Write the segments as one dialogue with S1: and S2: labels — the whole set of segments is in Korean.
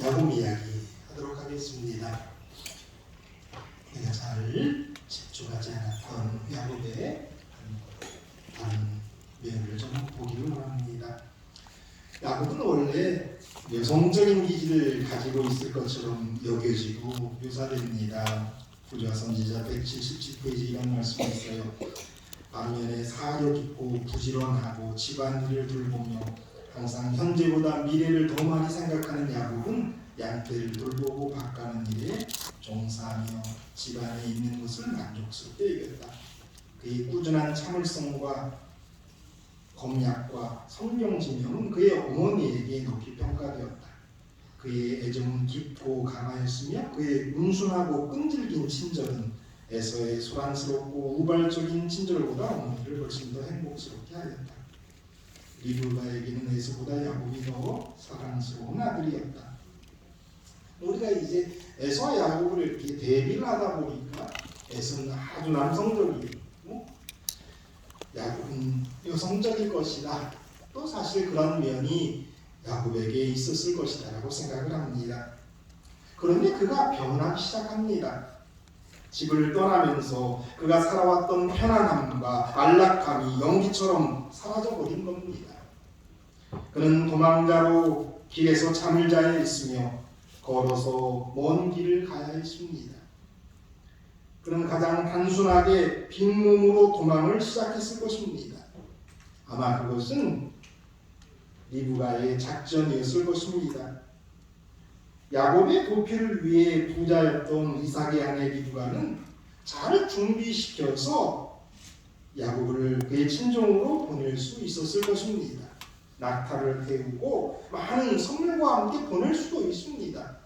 S1: 야곱 이야기 하도록 하겠습니다. 내가 잘 집중하지 않았던 야곱의 한 면을 좀 보기를 원합니다. 야곱은 원래 여성적인 기질을 가지고 있을 것처럼 여겨지고 묘사됩니다. 구조화 선지자 177페이지 이런 말씀이 있어요. 반면에 사려 깊고 부지런하고 집안일을 돌보며 항상 현재보다 미래를 더 많이 생각하는 야곱은 양떼를 돌보고 바가는 일에 종사하며 집안에 있는 것을 만족스럽게 여겼다. 그의 꾸준한 참을성과 검약과 성경지명은 그의 어머니에게 높이 평가되었다. 그의 애정은 깊고 강하였으며 그의 온순하고 끈질긴 친절은 에서의 소란스럽고 우발적인 친절보다 어머니를 훨씬 더 행복스럽게 하였다. 리브가에게는 에서보다 야곱이 더 사랑스러운 아들이었다. 우리가 이제 에서와 야곱을 이렇게 대비를 하다 보니까 에서는 아주 남성적이고 야곱은 여성적일 것이다. 또 사실 그런 면이 야곱에게 있었을 것이다라고 생각을 합니다. 그런데 그가 변하기 시작합니다. 집을 떠나면서 그가 살아왔던 편안함과 안락함이 연기처럼 사라져 버린 겁니다. 그는 도망자로 길에서 잠을 자야 했으며 걸어서 먼 길을 가야 했습니다. 그는 가장 단순하게 빈몸으로 도망을 시작했을 것입니다. 아마 그것은 리브가의 작전이었을 것입니다. 야곱의 도피를 위해 부자였던 이삭의 아내 리브가는 잘 준비시켜서 야곱을 그의 친정으로 보낼 수 있었을 것입니다. 낙타를 태우고 많은 선물과 함께 보낼 수도 있습니다.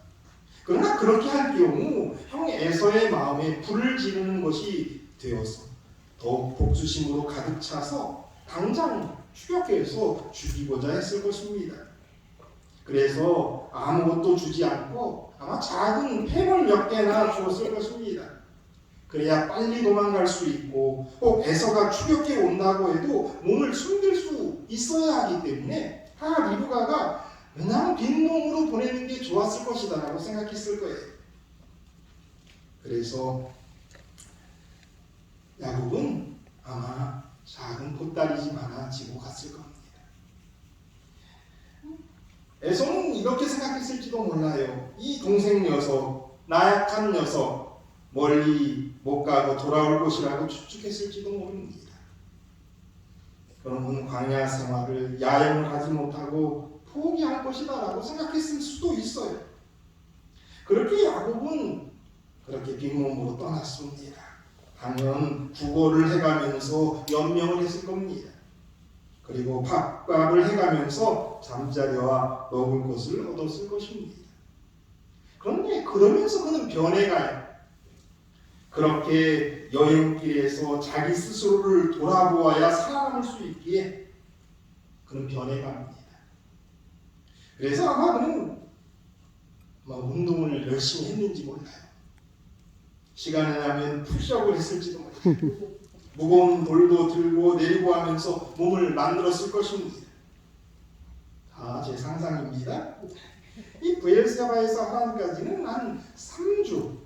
S1: 그러나 그렇게 할 경우 형 에서의 마음에 불을 지르는 것이 되어서 더욱 복수심으로 가득 차서 당장 추격해서 죽이고자 했을 것입니다. 그래서 아무것도 주지 않고 아마 작은 펜을 몇 개나 주었을 것입니다. 그래야 빨리 도망갈 수 있고 꼭 배서가 추격해 온다고 해도 몸을 숨길 수 있어야 하기 때문에 하 리브가가 그냥 빈몸으로 보내는 게 좋았을 것이다 라고 생각했을 거예요. 그래서 야곱은 아마 작은 보따리집 하나 지고 갔을 겁니다. 에서는 이렇게 생각했을지도 몰라요. 이 동생 녀석, 나약한 녀석, 멀리 못 가고 돌아올 것이라고 추측했을지도 모릅니다. 그러면 광야 생활을 야영을 하지 못하고 포기할 것이다라고 생각했을 수도 있어요. 그렇게 야곱은 그렇게 빈몸으로 떠났습니다. 당연 구걸을 해가면서 연명을 했을 겁니다. 그리고 밥밥을 해가면서 잠자리와 먹을 것을 얻었을 것입니다. 그런데 그러면서 그는 변해가요. 그렇게 여행길에서 자기 스스로를 돌아보아야 살아남을 수 있기에 그는 변해갑니다. 그래서 아마 그는 막 운동을 열심히 했는지 몰라요. 시간이 나면 푸시업을 했을지도 몰라요. 무거운 돌도 들고 내리고 하면서 몸을 만들었을 것입니다. 다 제 상상입니다. 이 부엘세바에서 하란까지는 한 3주,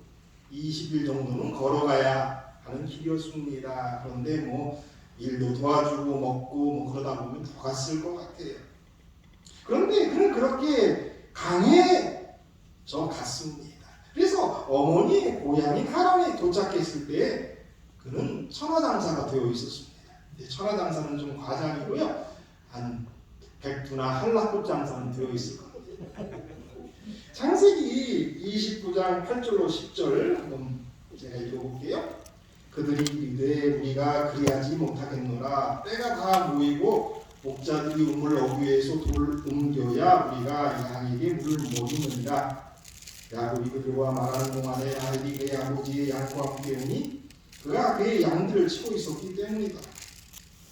S1: 20일 정도는 걸어가야 하는 길이었습니다. 그런데 뭐 일도 도와주고 먹고 뭐 그러다 보면 더 갔을 것 같아요. 그런데 그는 그렇게 강해져 갔습니다. 그래서 어머니의 고향인 하란에 도착했을 때 그는 천하장사가 되어 있었습니다. 천하장사는 좀 과장이고요. 한 백두나 한라급 장사는 되어 있을 겁니다. 창세기 29장 8절로 10절 한번 제가 읽어볼게요. 그들이 이르되 우리가 그리하지 못하겠노라 때가 다 모이고 목자들이 우물 어귀에서 돌을 옮겨야 우리가 양에게 물을 먹이느니라 야곱이 그들과 말하는 동안에 그의 아버지의 양과 함께 오니 그가 그의 양들을 치고 있었기 때문이다.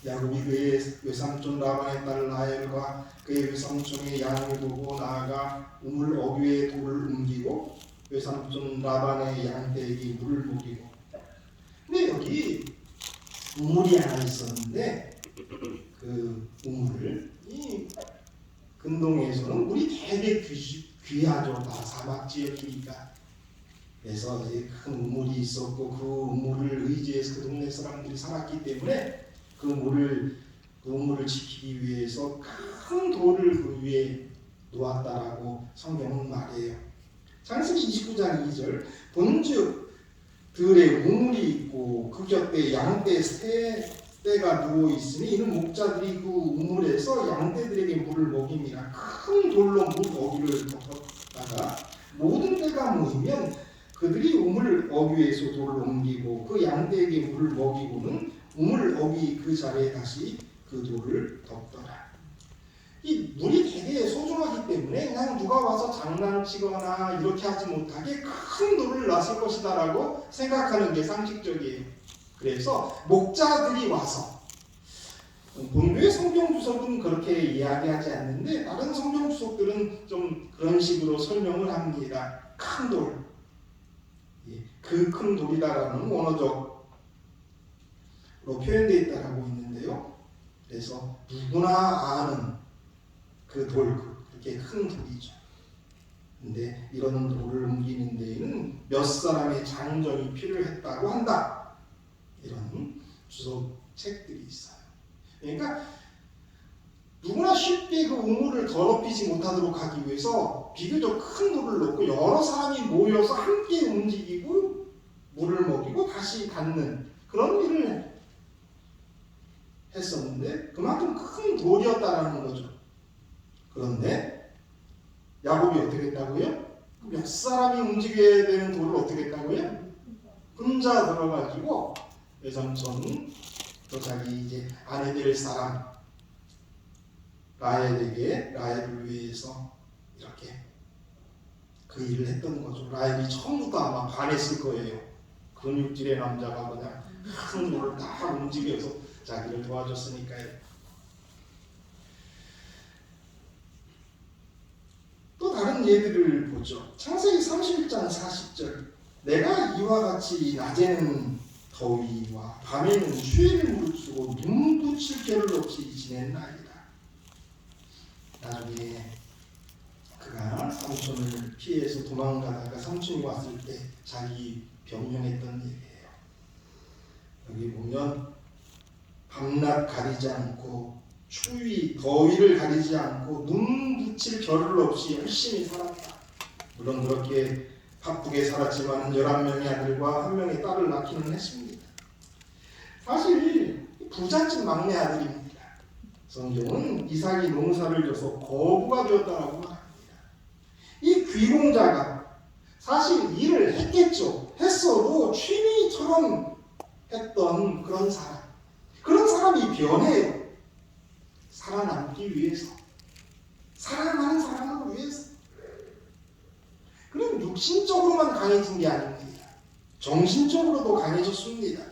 S1: 야곱이 그의 외삼촌 라반의 딸 라헬과 그의 외삼촌의 양을 보고 나아가 우물 어귀에 돌을 옮기고 외삼촌 라반의 양떼에게 물을 먹이고 근데 여기 우물이 하나 있었는데 그 우물을 이 근동에서는 물이 되게 귀, 귀하죠. 다 사막 지역이니까. 그래서 큰 우물이 있었고 그 우물을 의지해서 그 동네 사람들이 살았기 때문에 그 물을 그 우물을 지키기 위해서 큰 돌을 그 위에 놓았다라고 성경은 말해요. 창세기 29장 2절 본즉 들에 우물이 있고 그 곁에 양떼 세 떼가 누워 있으니 이는 목자들이 그 우물에서 양떼들에게 물을 먹임이라 큰 돌로 물 때가 모이면 그들이 우물 어귀에서 돌을 옮기고 그 양떼에게 물을 먹이고는 우물 어귀 그 자리에 다시 그 돌을 덮더라. 이 물이 되게 소중하기 때문에 그냥 누가 와서 장난치거나 이렇게 하지 못하게 큰 돌을 놨을 것이다라고 생각하는 게 상식적이에요. 그래서 목자들이 와서 본교의 성경 주석은 그렇게 이야기하지 않는데 다른 성경 주석들은 좀 그런 식으로 설명을 합니다. 큰 돌, 그 큰 돌이다라는 원어적으로 표현되어 있다라고 있는데요. 그래서 누구나 아는 그 돌, 그렇게 큰 돌이죠. 근데 이런 돌을 옮기는 데에는 몇 사람의 장정이 필요했다고 한다. 이런 주석 책들이 있어요. 그러니까 누구나 쉽게 그 우물을 더럽히지 못하도록 하기 위해서 비교적 큰 돌을 놓고 여러 사람이 모여서 함께 움직이고 물을 먹이고 다시 닫는 그런 일을 했었는데 그만큼 큰 돌이었다라는 거죠. 그런데 야곱이 어떻게 했다고요? 몇 사람이 움직여야 되는 돌을 어떻게 했다고요? 혼자 들어가지고 외삼촌 또 자기 이제 아내 될 사람 라헬에게 라헬을 위해서 이렇게 그 일을 했던 거죠. 라헬이 처음부터 아마 반했을 거예요. 근육질의 남자가 그냥 큰 돌을 다 움직여서 자기를 도와줬으니까요. 또 다른 예들을 보죠. 창세기 31장 40절. 내가 이와 같이 낮에는 더위와 밤에는 추위를 무릅쓰고 눈 붙일 겨를 없이 지냈나이다. 나중에 그가 삼촌을 피해서 도망가다가 삼촌이 왔을 때 자기 변명했던 얘기예요. 여기 보면 밤낮 가리지 않고 추위, 더위를 가리지 않고 눈 붙일 겨를 없이 열심히 살았다. 물론 그렇게 바쁘게 살았지만 11명의 아들과 한 명의 딸을 낳기는 했습니다. 사실 부잣집 막내 아들입니다. 성경은 이삭이 농사를 져서 거부가 되었다라고 말합니다. 이 귀공자가 사실 일을 했겠죠. 했어도 취미처럼 했던 그런 사람. 그런 사람이 변해요. 살아남기 위해서. 사랑하는 사람을 위해서. 그럼 육신적으로만 강해진 게 아닙니다. 정신적으로도 강해졌습니다.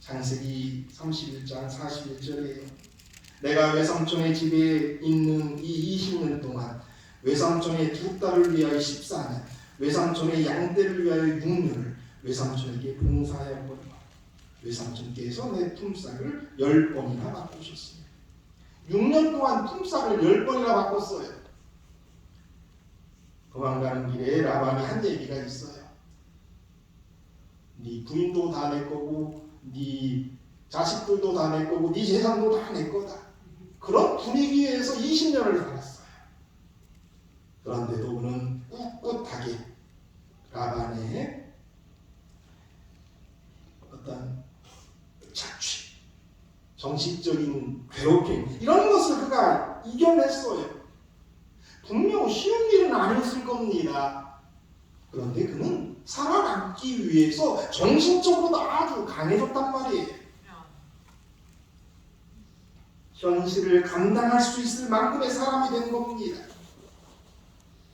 S1: 창세기 31장 41절에요. 내가 외삼촌의 집에 있는 이 20년 동안 외삼촌의 두 딸을 위하여 14년, 외삼촌의 양떼를 위하여 6년을 외삼촌에게 봉사하였거니와 외삼촌께서 내 품삯을 10번이나 바꾸셨습니다. 6년 동안 품삯을 10번이나 바꿨어요. 도망가는 길에 라반이 한 얘기가 있어요. 네 부인도 다 내 거고 네 자식들도 다 내 거고 네 재산도 다 내 거다. 그런 분위기에서 20년을 살았어요. 그런데도 그는 꿋꿋하게 라반의 어떤 착취, 정신적인 괴롭힘 이런 것을 그가 이겨냈어요. 분명 쉬운 일은 아니었을 겁니다. 그런데 그는 살아남기 위해서 정신적으로도 아주 강해졌단 말이에요. 현실을 감당할 수 있을 만큼의 사람이 된 겁니다.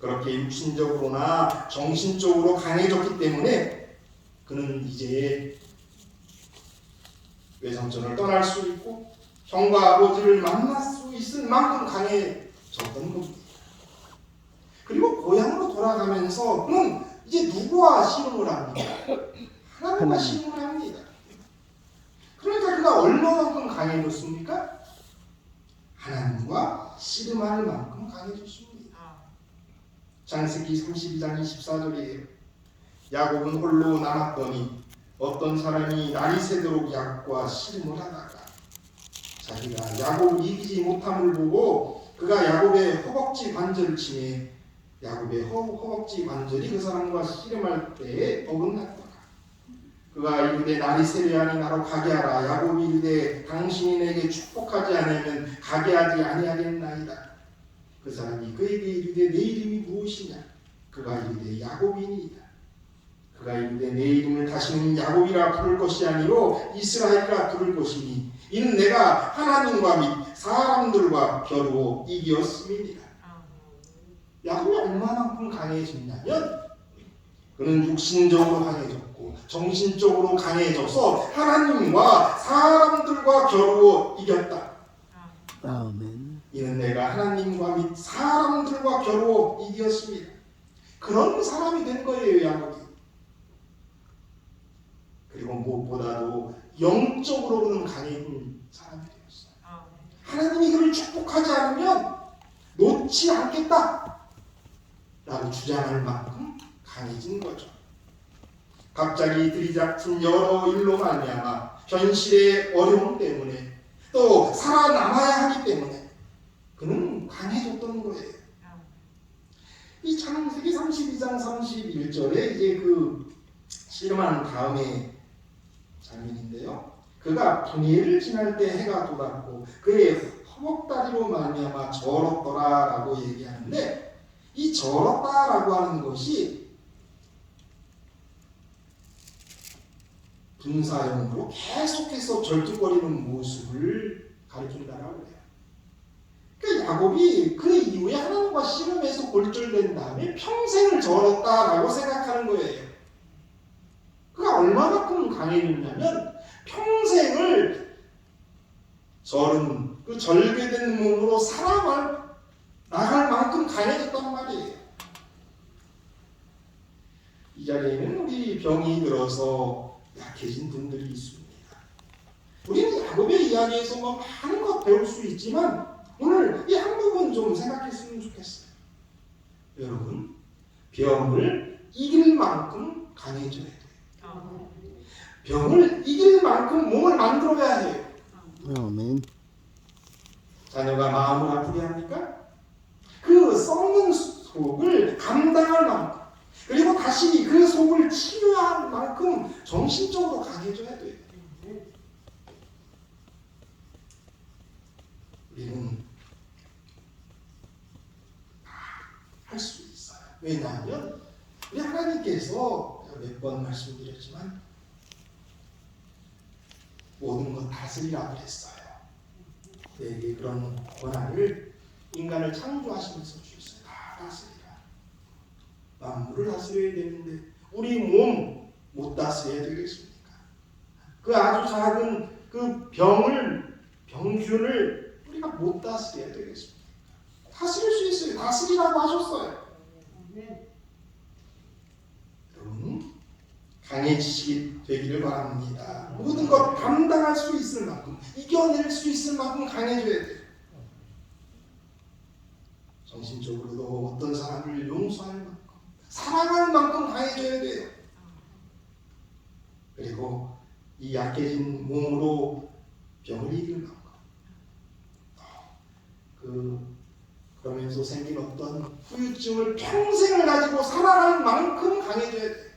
S1: 그렇게 육신적으로나 정신적으로 강해졌기 때문에 그는 이제 외삼촌을 떠날 수 있고 형과 아버지를 만날 수 있을 만큼 강해졌던 겁니다. 그리고 고향으로 돌아가면서 그는 이제 누구와 씨름을 합니까? 하나님과 씨름을 합니다. 그러니까 그가 얼마만큼 강해졌습니까? 하나님과 씨름할 만큼 강해졌습니다. 장세기 32장 24절이에요. 야곱은 홀로 남았더니 어떤 사람이 날이 새도록 약과 씨름을 하다가 자기가 야곱을 이기지 못함을 보고 그가 야곱의 허벅지 관절을 치매 야곱의 허, 허벅지 관절이 그 사람과 씨름할 때에 어긋났더라. 그가 이르되 날이 세려하니 나로 가게 하라. 야곱이 이르되 당신이 내게 축복하지 않으면 가게 하지 아니하겠나이다. 그 사람이 그에게 이르되 내 이름이 무엇이냐? 그가 이르되 야곱이니이다. 그가 이르되 내 이름을 다시는 야곱이라 부를 것이 아니요 이스라엘이라 부를 것이니 이는 내가 하나님과 및 사람들과 겨루어 이기었음이니라. 야곱이 얼마만큼 강해졌냐면 그는 육신적으로 강해졌고 정신적으로 강해져서 하나님과 사람들과 겨루어 이겼다. 이는 내가 하나님과 및 사람들과 겨루어 이겼습니다. 그런 사람이 된 거예요, 야곱이. 그리고 무엇보다도 영적으로는 강해진 사람이 되었어요. 하나님이 그를 축복하지 않으면 놓지 않겠다. 라고 주장할 만큼 강해진 거죠. 갑자기 들이닥친 여러 일로 말미암아 현실의 어려움 때문에 또 살아남아야 하기 때문에 그는 강해졌던 거예요. 이 창세기 32장 31절에 이제 그 씨름한 다음에 장면인데요. 그가 분예를 지날 때 해가 돋았고 그의 허벅다리로 말미암아 절었더라라고 얘기하는데 이 절었다라고 하는 것이 분사형으로 계속해서 절뚝거리는 모습을 가리킨다라고 해요. 그 야곱이 그 이후에 하나님과 씨름해서 골절된 다음에 평생을 절었다라고 생각하는 거예요. 그가 얼마만큼 강해졌냐면 평생을 절은 그 절개된 몸으로 살아갈 나갈 만큼 강해졌단 말이에요. 이 자리에는 우리 병이 들어서 약해진 분들이 있습니다. 우리는 야곱의 이야기에서 뭐 많은 것 배울 수 있지만 오늘 이 한 부분 좀 생각했으면 좋겠어요. 여러분, 병을 이길 만큼 강해져야 돼요. 병을 이길 만큼 몸을 만들어야 해요.
S2: 아멘.
S1: 자녀가 마음을 아프게 합니까? 그 썩는 속을 감당할 만큼 그리고 다시 그 속을 치유할 만큼 정신적으로 강해져야 돼요. 우리는 할 수 있어요. 왜냐하면 우리 하나님께서 몇 번 말씀드렸지만 모든 것 다스리라고 그랬어요. 내게 그런 권한을 인간을 창조하시면서 주셨어요. 다 다스리라. 만물을 다스려야 되는데 우리 몸 못 다스려야 되겠습니까? 그 아주 작은 그 병을 병균을 우리가 못 다스려야 되겠습니까? 다스릴 수 있어요. 다스리라고 하셨어요. 여러분 강해지시기 되기를 바랍니다. 모든 것 감당할 수 있을 만큼 이겨낼 수 있을 만큼 강해져야 돼요. 정신적으로도 어떤 사람을 용서할 만큼 사랑할 만큼 강해져야 돼요. 그리고 이 약해진 몸으로 병을 이길 만큼 그 그러면서 생긴 어떤 후유증을 평생을 가지고 살아갈 만큼 강해져야 돼요.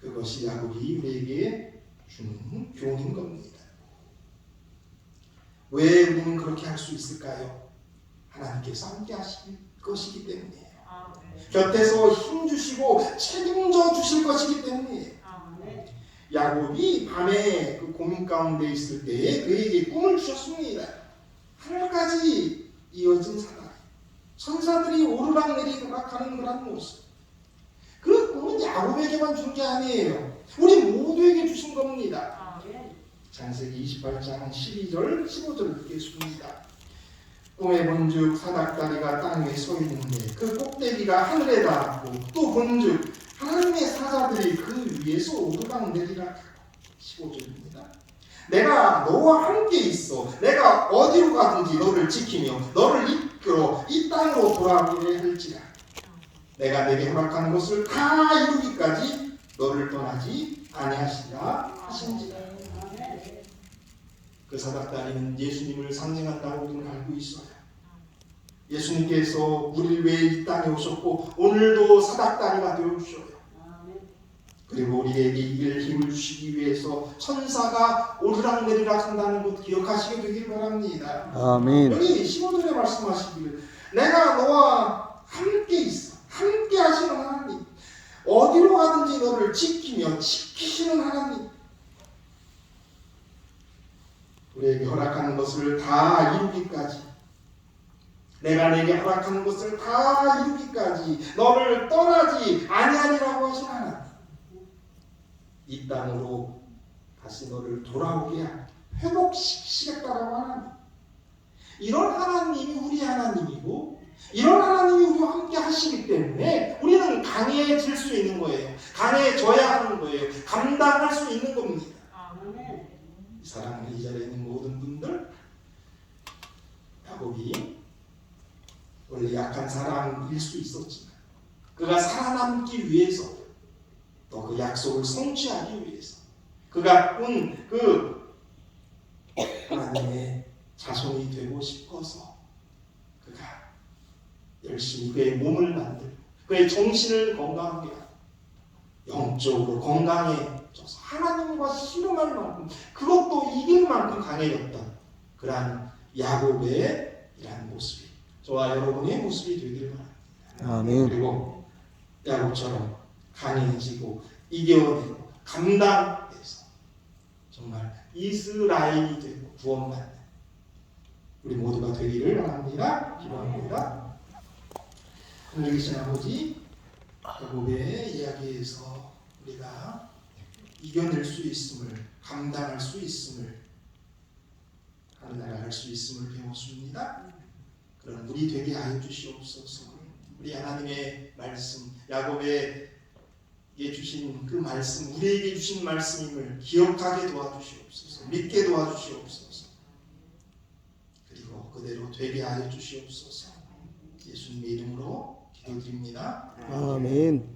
S1: 그것이 야곱이 우리에게 주는 교훈인 겁니다. 왜 우리는 그렇게 할 수 있을까요? 하나님께서 함께 하실 것이기 때문이에요. 곁에서 힘 주시고 책임져 주실 것이기 때문이에요. 야곱이 밤에 그 고민 가운데 있을 때에 그에게 꿈을 주셨습니다. 하늘까지 이어진 사다리, 천사들이 오르락 내리락 하는 그런 모습. 그 꿈은 야곱에게만 준 게 아니에요. 우리 모두에게 주신 겁니다. 장세기 28장 12절 15절 읽겠습니다. 꿈에 본즉 사닥다리가 땅 위에 서 있는데 그 꼭대기가 하늘에 닿았고 또 본즉 하나님의 사자들이 그 위에서 오르락 내리락 하고 15절입니다. 내가 너와 함께 있어. 내가 어디로 가든지 너를 지키며 너를 이끌어 이 땅으로 돌아오게 할지라. 내가 내게 허락한 것을 다 이루기까지 너를 떠나지 아니하시리라 하신지라. 그 사닥다리는 예수님을 상징한다고 우리는 알고 있어요. 예수님께서 우리를 위해 이 땅에 오셨고 오늘도 사닥다리가 되어 주셔요. 그리고 우리에게 이길 힘을 주시기 위해서 천사가 오르락내리락 한다는 것 기억하시게 되길 바랍니다.
S2: 아멘.
S1: 여기 15절에 말씀하시기를 내가 너와 함께 있어. 함께 하시는 하나님. 어디로 가든지 너를 지키며 지키시는 하나님. 우리에게 허락하는 것을 다 이루기까지 내가 내게 허락하는 것을 다 이루기까지 너를 떠나지 아니하리라고 하신 하나님. 이 땅으로 다시 너를 돌아오게 하- 회복시키시겠다라고 하나님. 이런 하나님이 우리 하나님이고 이런 하나님이 우리와 함께 하시기 때문에 우리는 강해질 수 있는 거예요. 강해져야 하는 거예요. 감당할 수 있는 겁니다. 이 사랑하는 이 자리에 있는 모든 분들 야곱이 원래 약한 사람일 수 있었지만 그가 살아남기 위해서 또 그 약속을 성취하기 위해서 그가 꾼그 하나님의 자손이 되고 싶어서 그가 열심히 그의 몸을 만들고 그의 정신을 건강하게 하고 영적으로 건강해져서 하나님과 씨름할 만큼 그것도 이길 만큼 강해졌던 그러한 야곱의 이러한 모습이 저와 여러분의 모습이 되기를 바랍니다.
S2: 아멘.
S1: 그리고 야곱처럼 강해지고 이겨내고 감당해서 정말 이스라엘이 되고 구원받는 우리 모두가 되기를 바랍니다. 기도합니다. 하늘 계신 아버지 야곱의 이야기에서 우리가 이겨낼 수 있음을 감당할 수 있음을 하늘나라 할수 있음을 배웠습니다. 그럼 우리 되게 하여 주시옵소서. 우리 하나님의 말씀 야곱에게 주신 그 말씀 우리에게 주신 말씀임을 기억하게 도와주시옵소서. 믿게 도와주시옵소서. 그리고 그대로 되게 하여 주시옵소서. 예수님의 이름으로 기도드립니다.
S2: 아멘.